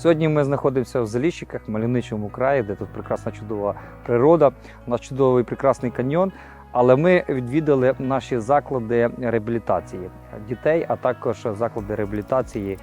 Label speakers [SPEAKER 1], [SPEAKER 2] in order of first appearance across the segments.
[SPEAKER 1] Сьогодні ми знаходимося в Заліщиках, мальовничому краї, де тут прекрасна чудова природа, у нас чудовий прекрасний каньйон. Але ми відвідали наші заклади реабілітації дітей, а також заклади реабілітації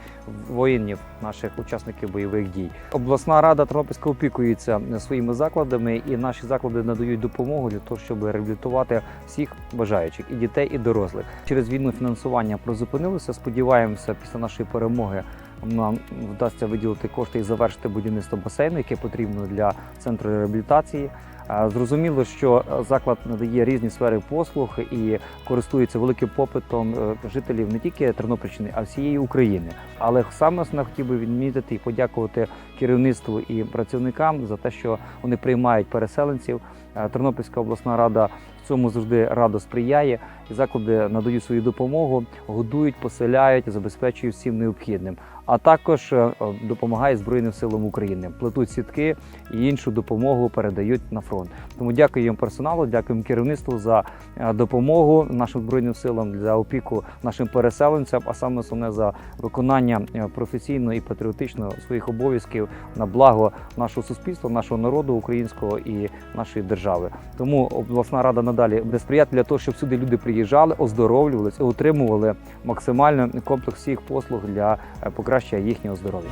[SPEAKER 1] воїнів, наших учасників бойових дій. Обласна рада Тернопільська опікується своїми закладами, і наші заклади надають допомогу для того, щоб реабілітувати всіх бажаючих і дітей, і дорослих. Через війну фінансування призупинилося. Сподіваємося, після нашої перемоги нам вдасться виділити кошти і завершити будівництво басейну, яке потрібно для центру реабілітації. Е, Зрозуміло, що заклад надає різні сфери послуг і користується великим попитом е, жителів не тільки Тернопільщини, а всієї України. Але саме основне хотів би відмітити і подякувати керівництву і працівникам за те, що вони приймають переселенців. Е, Тернопільська обласна рада цьому завжди радо сприяє. Заклади надають свою допомогу, годують, поселяють, забезпечують всім необхідним. А також е, допомагають Збройним силам України, плетуть сітки і іншу допомогу передають на фронт. Тому дякуємо персоналу, дякуємо керівництву за е, допомогу нашим збройним силам за опіку нашим переселенцям, а саме основне за виконання е, професійно і патріотично своїх обов'язків на благо нашого суспільства, нашого народу українського і нашої держави. Тому обласна рада надалі буде сприяти для того, щоб сюди люди приїжджали, оздоровлювалися, отримували максимально комплекс всіх послуг для е, покращення їхнього здоров'я.